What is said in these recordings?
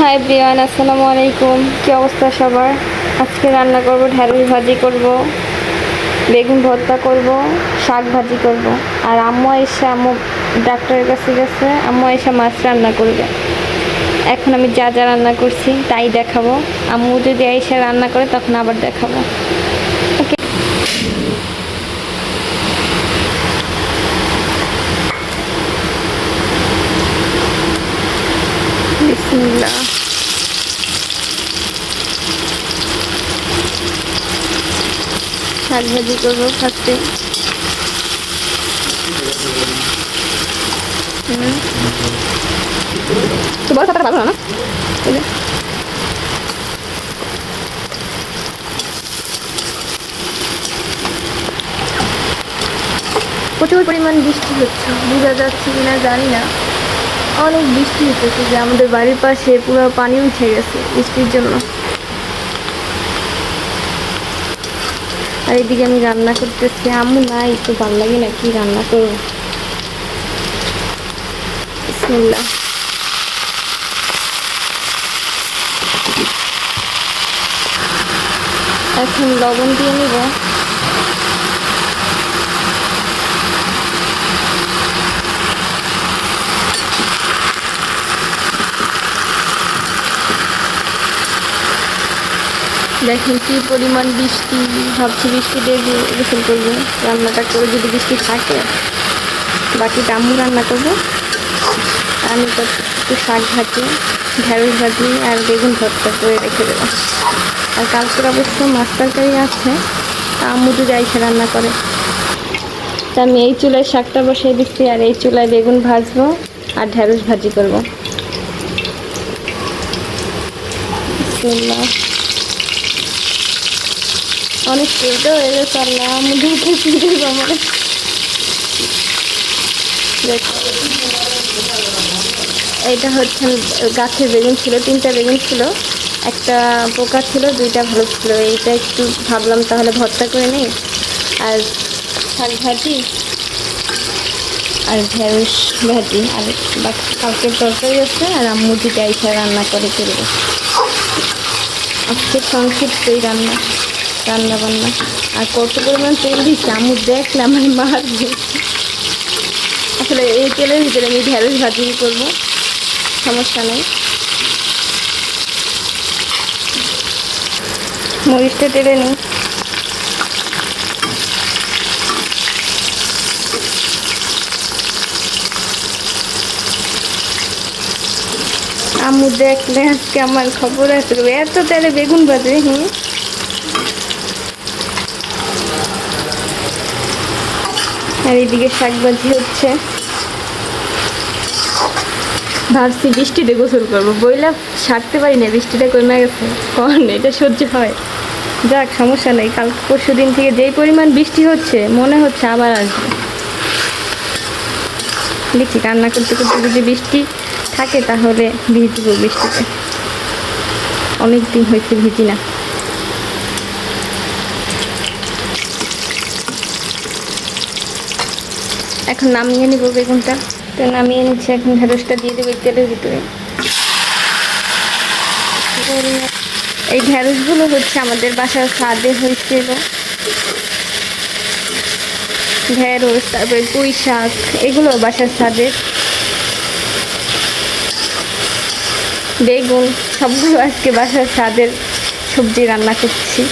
High Priyan আসসালামু আলাইকুম। কী অবস্থা সবার? আজকে রান্না করব ঢেঁড়স ভাজি করব, বেগুন ভর্তা করব, শাক ভাজি করব। আর আম্মু এসে আম্মু ডাক্তারের কাছে গেছে। আম্মু এসে মাছ রান্না করবে। এখন আমি যা যা রান্না করছি তাই দেখাবো। আম্মু যদি এসে রান্না করে, তখন আবার দেখাবো ওকে বিসমিল্লাহ শাক ভাজি করব ফার্স্টে তো বড় খাতাটা পাবো না? প্রচুর পরিমাণ বৃষ্টি হচ্ছে। বোঝা যাচ্ছে কিনা জানি না। অনেক বৃষ্টি হচ্ছে যে আমাদের বাড়ির পাশে পুরো পানি উঠে গেছে বৃষ্টির জন্য। আর এদিকে আমি রান্না করতেছি। আমু না একটু ভালো লাগে না, কি রান্না করব? এখন লবণ দিয়ে নিব। দেখেন কি পরিমাণ বৃষ্টি, ভাবছি বৃষ্টি দিয়ে গোসল করব। রান্নাটা করে যদি বৃষ্টি থাকে, বাকিটা আম্মু রান্না করব। আমি তো একটু শাক ভাজি, ঢেঁড়স ভাজি আর বেগুন ভর্তা করে রেখে দেবো। আর কালকের অবশ্য মাছ তরকারি আছে, তা আম্মু যদি আইসে রান্না করে। তা আমি এই চুলায় শাকটা বসিয়ে দিচ্ছি আর এই চুলায় বেগুন ভাজবো আর ঢেঁড়স ভাজি করব। অনেক কেটে হয়ে গেছে আল্লাহ আমি দেখে ফিরে আমার এটা হচ্ছে গাছের বেগুন ছিল, তিনটা বেগুন ছিল, একটা পোকা ছিল, দুইটা ভালো ছিল। এইটা একটু ভাবলাম তাহলে ভর্তা করে নিই। আর শাক ভাজি, আর ঢেঁড়স ভাজি, আর বাকি কালকের তরকারি আছে, আর আম্মু দুটা রান্না করে করব। আজকে সংক্ষিপ্তই রান্না। রান্না বান্না আর কত পরিমাণ তেল দিচ্ছে আম্মু দেখলে আমার মারবে আসলে এই তেলের ভিতরে আমি ঢেঁড়স ভাজি করব, সমস্যা নেই। মরিচটা টেলে নিই। আম্মু দেখলে আজকে আমার খবর আছে, এত তেলে বেগুন বাজে হুম আর এইদিকে শাক ভাজি হচ্ছে। ভাবছি বৃষ্টিতে গোসল করব। বইলা সারতে পারি না বৃষ্টিটা কমে গেছে। কখন এটা সহ্য হয়। যাক, সমস্যা নেই। কাল পরশু দিন থেকে যেই পরিমাণ বৃষ্টি হচ্ছে, মনে হচ্ছে আবার আসবে। দেখি, রান্না করতে করতে যদি বৃষ্টি থাকে তাহলে ভিজবো বৃষ্টিতে। অনেক দিন হয়েছে ভিজি না। এখন নামিয়ে নিব বেগুনটা। তো নামিয়ে নিচ্ছে, এখন ঢেঁড়সটা দিয়ে দেবো তেলের ভিতরে। এই ঢেঁড়সগুলো হচ্ছে আমাদের বাসার স্বাদে হয়েছিল ঢেঁড়স, তারপরে পুঁই শাক, এগুলো বাসার স্বাদের বেগুন, সবগুলো আজকে বাসার স্বাদের সবজি রান্না করছি।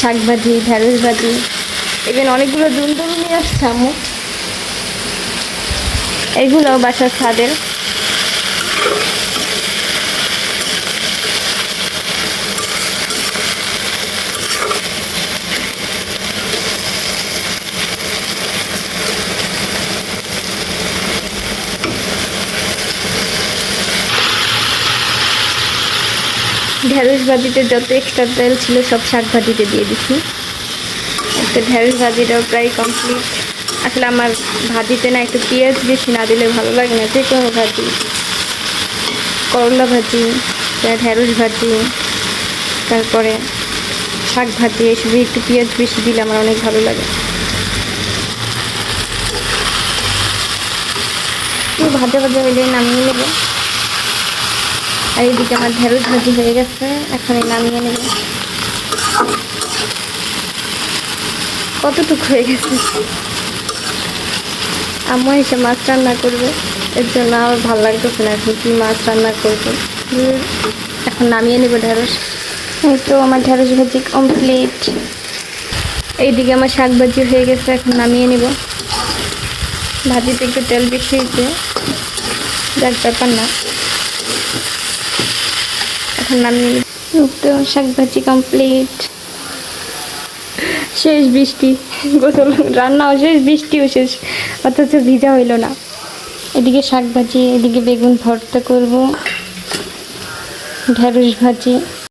শাক ভাজি, ঢেঁড়স ভাজি। এখানে অনেকগুলো দুন্দুল নিয়ে আসছে আম্মু। এগুলো বাসার ছাদের। ঢেঁড়স ভাজিতে যত এক্সট্রা তেল ছিল সব শাক ভাজিতে দিয়ে দিচ্ছি। ঢেঁড়স ভাজিটাও প্রায় কমপ্লিট আসলে আমার ভাজিতে না একটু পেঁয়াজ বেশি না দিলে ভালো লাগে না, যে কোনো ভাজি। করলা ভাজি ঢেঁড়স ভাজি, তারপরে শাক ভাজি এসব একটু পেঁয়াজ বেশি দিলে আমার অনেক ভালো লাগে। একটু ভাজা ভাজা হইলে নামিয়ে নেব। আর এইদিকে আমার ঢেঁড়স ভাজি হয়ে গেছে, এখন নামিয়ে নেব। কতটুকু হয়ে গেছে? আম্মু এসে মাছ রান্না করবে। এর জন্য আমার ভালো লাগতেছে না, এখন কি মাছ রান্না করব? এখন নামিয়ে নেব ঢেঁড়স। তো আমার ঢেঁড়স ভাজি কমপ্লিট এইদিকে আমার শাক ভাজি হয়ে গেছে, এখন নামিয়ে নেব। ভাজিতে একটু তেল বেশি হয়েছে যাক, ব্যাপার না। এখন নামিয়ে নেব। তো, শাক ভাজি কমপ্লিট শেষ বৃষ্টি। গোসল, রান্নাও শেষ, বৃষ্টিও শেষ। অথচ ভিজা হইল না। এদিকে শাক ভাজি, এদিকে বেগুন ভর্তা করব। ঢ্যাঁড়স ভাজি।